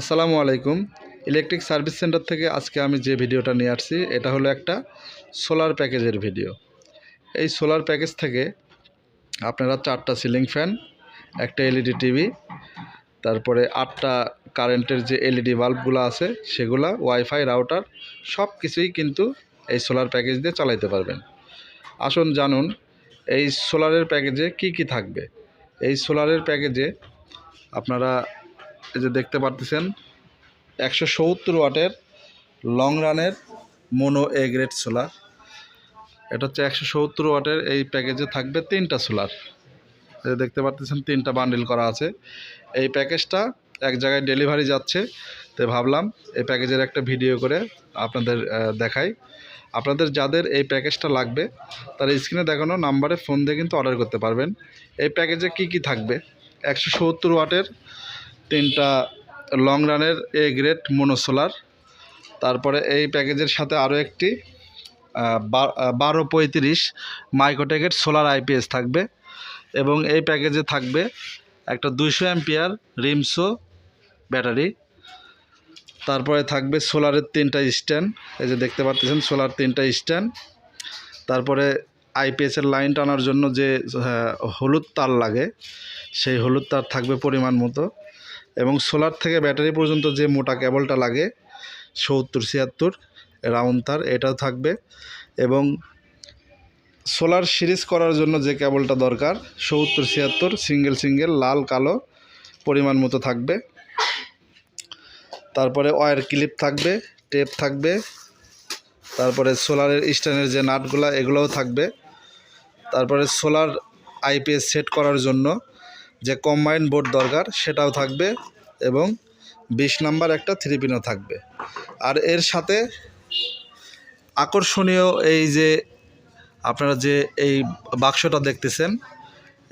আসসালামু আলাইকুম। Electric service centre থেকে আজকে আমি যে ভিডিওটা নিয়ে আসছি, এটা হলো একটা সোলার প্যাকেজের ভিডিও। এই সোলার প্যাকেজ থেকে আপনারা চারটা সিলিং ফ্যান, একটা এলইডি টিভি, তারপরে আটটা কারেন্টের যে এলইডি বাল্বগুলো আছে, সেগুলা, ওয়াইফাই, রাউটার সব কিছুই কিন্তু এই সোলার প্যাকেজ দিয়ে চালাইতে পারবেন। আসুন জানুন, এই সোলারের প্যাকেজে কি কি থাকবে? এই সোলারের প্যাকেজে আপনারা এই যে দেখতে পারতেছেন, একশো সত্তর ওয়াটের লং রানের মোনো এ গ্রেড সোলার এটা হচ্ছে একশো সত্তর ওয়াটের এই প্যাকেজে থাকবে তিনটা সোলার দেখতে পারতেছেন, তিনটা বান্ডিল করা আছে। এই প্যাকেজটা এক জায়গায় ডেলিভারি যাচ্ছে। তো ভাবলাম এই প্যাকেজের একটা ভিডিও করে আপনাদের দেখাই। আপনাদের যাদের এই প্যাকেজটা লাগবে, তারা স্ক্রিনে দেখানো নাম্বারে ফোন দিয়ে কিন্তু অর্ডার করতে পারবেন। এই প্যাকেজে কি কি থাকবে? একশো সত্তর ওয়াটের তিনটা লং রানের এ গ্রেড মোনোসোলার তারপরে এই প্যাকেজের সাথে আরও একটি বারো পঁয়ত্রিশ মাইক্রোটেকের সোলার আইপিএস থাকবে এবং এই প্যাকেজে থাকবে একটা দুইশো অ্যাম্পিয়ার রিমসো ব্যাটারি, তারপরে থাকবে সোলারের তিনটা স্ট্যান্ড, এই যে দেখতে পাচ্ছেন সোলার তিনটা স্ট্যান্ড, তারপরে আইপিএসের লাইন টানার জন্য যে হলুদ তার লাগে, সেই হলুদ তার থাকবে পরিমাণ মতো। এবং সোলার থেকে ব্যাটারি পর্যন্ত যে মোটা কেবলটা লাগে, সত্তর, ছিয়াত্তর, রাউন্ড তার, এটাও থাকবে। এবং সোলার সিরিজ করার জন্য যে কেবলটা দরকার, সত্তর, ছিয়াত্তর, সিঙ্গেল সিঙ্গেল, লাল, কালো পরিমাণ মতো থাকবে। তারপরে ওয়ার ক্লিপ থাকবে, টেপ থাকবে। তারপরে সোলারের স্ট্যান্ডের যে নাটগুলো, এগুলোও থাকবে। তারপরে সোলার আইপিএস সেট করার জন্য যে কম্বাইন বোর্ড দরকার, সেটাও থাকবে এবং বিশ নাম্বার একটা থ্রি পিনও থাকবে। আর এর সাথে আকর্ষণীয় এই যে আপনারা যে এই বাক্সটা দেখতেছেন,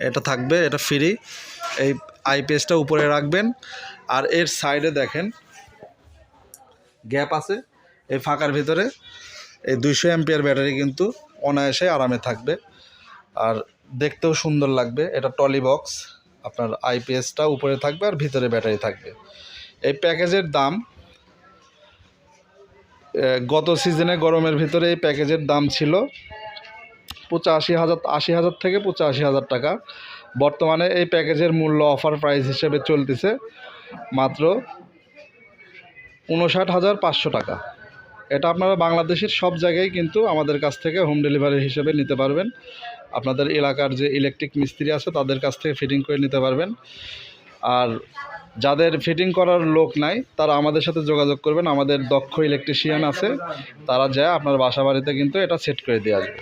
এটা থাকবে, এটা ফ্রি এই আইপিএসটা উপরে রাখবেন। আর এর সাইডে দেখেন গ্যাপ আছে, এই ফাঁকার ভিতরে, এই দুইশো অ্যাম্পিয়ার ব্যাটারি কিন্তু অনায়াসে আরামে থাকবে। আর দেখতেও সুন্দর লাগবে, এটা টলি বক্স আপনার আইপিএসটা উপরে থাকবে আর ভিতরে ব্যাটারি থাকবে। এই প্যাকেজের দাম গত সিজনে গরমের ভিতরে এই প্যাকেজের দাম ছিল পঁচাশি হাজার, আশি হাজার থেকে পঁচাশি হাজার টাকা। বর্তমানে এই প্যাকেজের মূল্য অফার প্রাইস হিসেবে চলতেছে মাত্র উনষাট হাজার পাঁচশো টাকা। এটা আপনারা বাংলাদেশের সব জায়গায় কিন্তু আমাদের কাছ থেকে হোম ডেলিভারি হিসেবে নিতে পারবেন। আপনাদের এলাকার যে ইলেকট্রিক মিস্ত্রি আছে, তাদের কাছ থেকে ফিটিং করে নিতে পারবেন। আর যাদের ফিটিং করার লোক নাই, তারা আমাদের সাথে যোগাযোগ করবেন। আমাদের দক্ষ ইলেকট্রিশিয়ান আছে, তারা যায় আপনার বাসা বাড়িতে কিন্তু এটা সেট করে দিয়ে আসবে।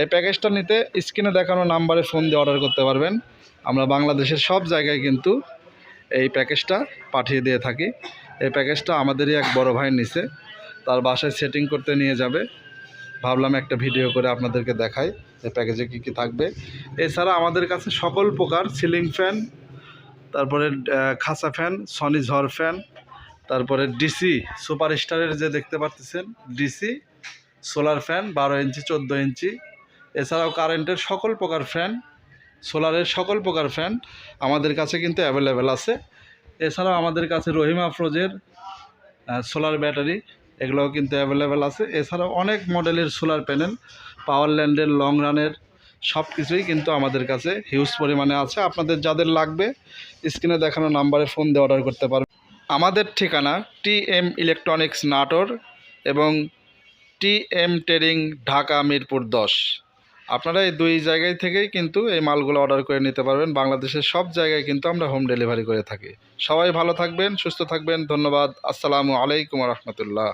এই প্যাকেজটা নিতে স্ক্রিনে দেখানো নাম্বারে ফোন দিয়ে অর্ডার করতে পারবেন। আমরা বাংলাদেশের সব জায়গায় কিন্তু এই প্যাকেজটা পাঠিয়ে দিয়ে থাকি। এই প্যাকেজটা আমাদেরই এক বড় ভাই নিছে। তার বাসায় সেটিং করতে নিয়ে যাবে। ভাবলাম একটা ভিডিও করে আপনাদেরকে দেখাই এই প্যাকেজে কী কী থাকবে। এছাড়া আমাদের কাছে সকল প্রকার সিলিং ফ্যান তারপরে খাসা ফ্যান সনি ঝড় ফ্যান তারপরে ডিসি সুপার স্টারের যে দেখতে পাচ্ছেন ডিসি সোলার ফ্যান বারো ইঞ্চি, চোদ্দ ইঞ্চি। এছাড়াও কারেন্টের সকল প্রকার ফ্যান সোলারের সকল প্রকার ফ্যান আমাদের কাছে কিন্তু অ্যাভেলেবেল আছে। এছাড়াও আমাদের কাছে রহিমা ফ্রোজের সোলার ব্যাটারি এগুলোও কিন্তু অ্যাভেলেবেল আছে। এছাড়াও অনেক মডেলের সোলার প্যানেল পাওয়ার ল্যান্ডের লং রানের সব কিছুই কিন্তু আমাদের কাছে হিউজ পরিমাণে আছে। আপনাদের যাদের লাগবে স্ক্রিনে দেখানো নাম্বারে ফোন দিয়ে অর্ডার করতে পারবেন। আমাদের ঠিকানা টি এম ইলেকট্রনিক্স নাটোর এবং T M trading Dhaka Mirpur দশ। আপনারা এই দুই জায়গায় থেকেই কিন্তু এই মালগুলো অর্ডার করে নিতে পারবেন। বাংলাদেশের সব জায়গায় কিন্তু আমরা হোম ডেলিভারি করে থাকি। সবাই ভালো থাকবেন, সুস্থ থাকবেন। ধন্যবাদ। আসসালামু আলাইকুম রহমতুল্লাহ।